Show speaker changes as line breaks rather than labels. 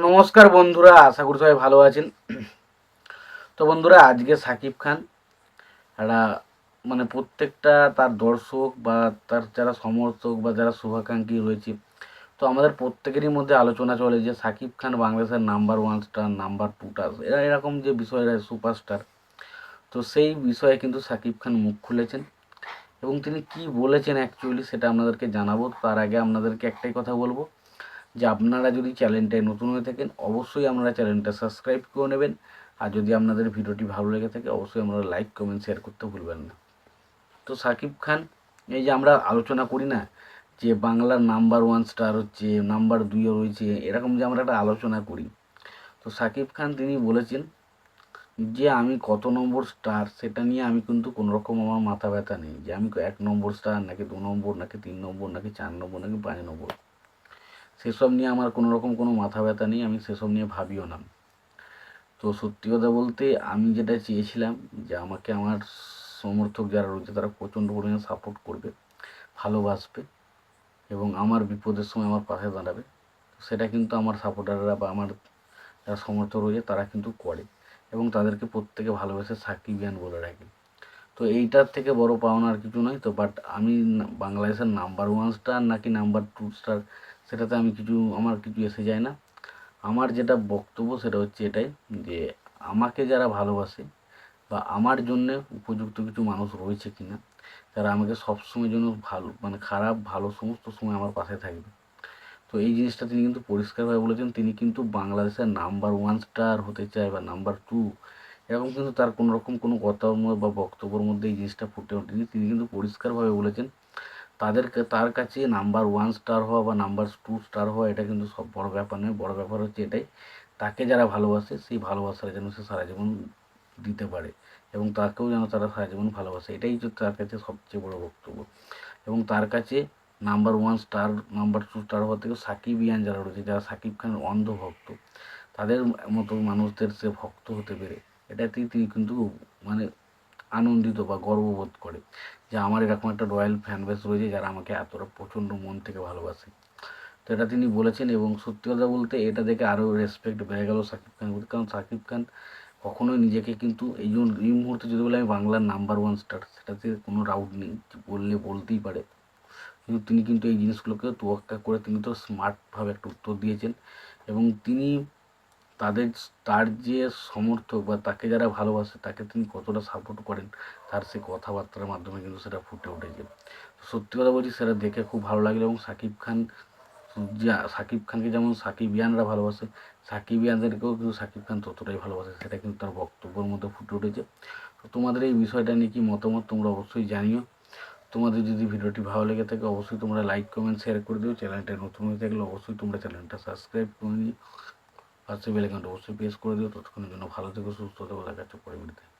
নমস্কার বন্ধুরা, আশা করি সবাই ভালো আছেন। তো বন্ধুরা, আজকে সাকিব খান একটা মানে প্রত্যেকটা তার দর্শক বা তার যারা সমর্থক বা যারা শুভাকাঙ্ক্ষী রয়েছে, তো আমাদের প্রত্যেকেরই মধ্যে আলোচনা চলে যে সাকিব খান বাংলাদেশের number one star number two star এরা এরকম যে বিষয়টা সুপারস্টার তো সেই বিষয়ে কিন্তু সাকিব খান মুখ খুলেছেন এবং তিনি কি বলেছেন অ্যাকচুয়ালি সেটা আপনাদেরকে জানাব। তার আগে আপনাদেরকে একটাই কথা বলব যে আপনারা যদি চ্যানেলটায় নতুন হয়ে থাকেন, অবশ্যই আপনারা চ্যানেলটা সাবস্ক্রাইব করে নেবেন। আর যদি আপনাদের ভিডিওটি ভালো লেগে থাকে, অবশ্যই আপনারা লাইক, কমেন্ট, শেয়ার করতে ভুলবেন না। তো সাকিব খান, এই যে আমরা আলোচনা করি না যে বাংলার নাম্বার ওয়ান স্টার হচ্ছে নাম্বার দুইও রয়েছে, এরকম যে আমরা একটা আলোচনা করি। তো সাকিব খান তিনি বলেছেন যে আমি কত নম্বর স্টার সেটা নিয়ে আমি কিন্তু কোনো রকম আমার মাথা ব্যথা নেই। যে আমি এক নম্বর স্টার নাকি দু নম্বর, নাকি তিন নম্বর, নাকি চার নম্বর, নাকি পাঁচ নম্বর। সেসব নিয়ে আমার কোনো রকম কোনো মাথা ব্যথা নেই, আমি সেসব নিয়ে ভাবিও না। তো সত্যি কথা বলতে আমি যেটা চেয়েছিলাম যে আমাকে আমার সমর্থক যারা রয়েছে তারা প্রচণ্ড পরিমাণে সাপোর্ট করবে, ভালোবাসবে এবং আমার বিপদের সময় আমার পাশে দাঁড়াবে। সেটা কিন্তু আমার সাপোর্টাররা বা আমার যারা সমর্থক রয়েছে তারা কিন্তু করে এবং তাদেরকে প্রত্যেকে ভালোবেসে সাকিবিয়ান বলে রাখে। তো এইটার থেকে বড় পাওনা আর কিছু নয়, তো বাট আমি বাংলাদেশের নাম্বার ওয়ান স্টার নাকি নাম্বার টু স্টার সেটাতে আমি কিছু, আমার কিছু এসে যায় না। আমার যেটা বক্তব্য সেটা হচ্ছে এটাই যে, আমাকে যারা ভালোবাসে বা আমার জন্য উপযুক্ত কিছু মানুষ রয়েছে কিনা, তারা আমাকে সবসময় জন্য ভালো মানে খারাপ, ভালো সমস্ত সময় আমার পাশে থাকবে। তো এই জিনিসটা তিনি কিন্তু পরিষ্কারভাবে বলেছেন। তিনি কিন্তু বাংলাদেশের নাম্বার ওয়ান স্টার হতে চায় বা নাম্বার টু এরকম কিন্তু তার কোনো রকম কোনো কথা বা বক্তব্যের মধ্যে এই জিনিসটা ফুটে ওঠেনি। তিনি কিন্তু পরিষ্কারভাবে বলেছেন তাদেরকে তার কাছে নাম্বার ওয়ান স্টার হওয়া বা নাম্বার টু স্টার হওয়া, এটা কিন্তু সব বড় ব্যাপার নয়। বড় ব্যাপার হচ্ছে এটাই, তাকে যারা ভালোবাসে, সেই ভালোবাসার যেন সে সারা জীবন দিতে পারে এবং তাকেও যেন তারা সারা জীবন ভালোবাসে। এটাই হচ্ছে তার কাছে সবচেয়ে বড় বক্তব্য। এবং তার কাছে number one star number two star হওয়া থেকে সাকিব ইয়ান যারা রয়েছে, যারা সাকিব খানের অন্ধ ভক্ত তাদের মতো মানুষদের সে ভক্ত হতে পেরে, এটাতেই তিনি কিন্তু মানে আনন্দিত বা গর্ববোধ করে যে আমার এরকম একটা রয়্যাল ফ্যান বেস রয়েছে যারা আমাকে এতটা প্রচণ্ড মন থেকে ভালোবাসে। তো এটা তিনি বলেছেন এবং সত্যি কথা বলতে এটা দেখে আরও রেসপেক্ট বেড়ে গেল সাকিব খান কারণ সাকিব খান কখনোই নিজেকে কিন্তু এই জন্য এই মুহূর্তে যদি বলে আমি বাংলার নাম্বার ওয়ান স্টার সেটাতে কোনো ডাউট নেই বললে বলতেই পারে। কিন্তু তিনি কিন্তু এই জিনিসগুলোকে তোয়াক্কা করে তিনি তো স্মার্টভাবে একটা উত্তর দিয়েছেন এবং তিনি তাদের তার যে সমর্থক বা তাকে যারা ভালোবাসে, তাকে তিনি কতটা সাপোর্ট করেন, তার সেই কথাবার্তার মাধ্যমে কিন্তু সেটা ফুটে উঠেছে। সত্যি কথা বলছি, সেটা দেখে খুব ভালো লাগল এবং সাকিব খান যে, সাকিব খানকে যেমন সাকিবিয়ানরা ভালোবাসে, সাকিবিয়ানদেরকেও কিন্তু সাকিব খান ততটাই ভালোবাসে, সেটা কিন্তু তার বক্তব্যের মধ্যে ফুটে উঠেছে। তো তোমাদের এই বিষয়টা নিয়ে কি মতামত তোমরা অবশ্যই জানিও। তোমাদের যদি ভিডিওটি ভালো লেগে থাকে, অবশ্যই তোমরা লাইক কমেন্ট শেয়ার করে দিও। চ্যানেলটা নতুন হয়ে থাকলে অবশ্যই তোমরা চ্যানেলটা সাবস্ক্রাইব করে নিও। পাশে বেল আইকনটা অবশ্যই প্রেস করে দিও, ততক্ষণের জন্য ভালো থেকো, সুস্থ থেকো, দেখা হচ্ছে পরে ভিডিওতে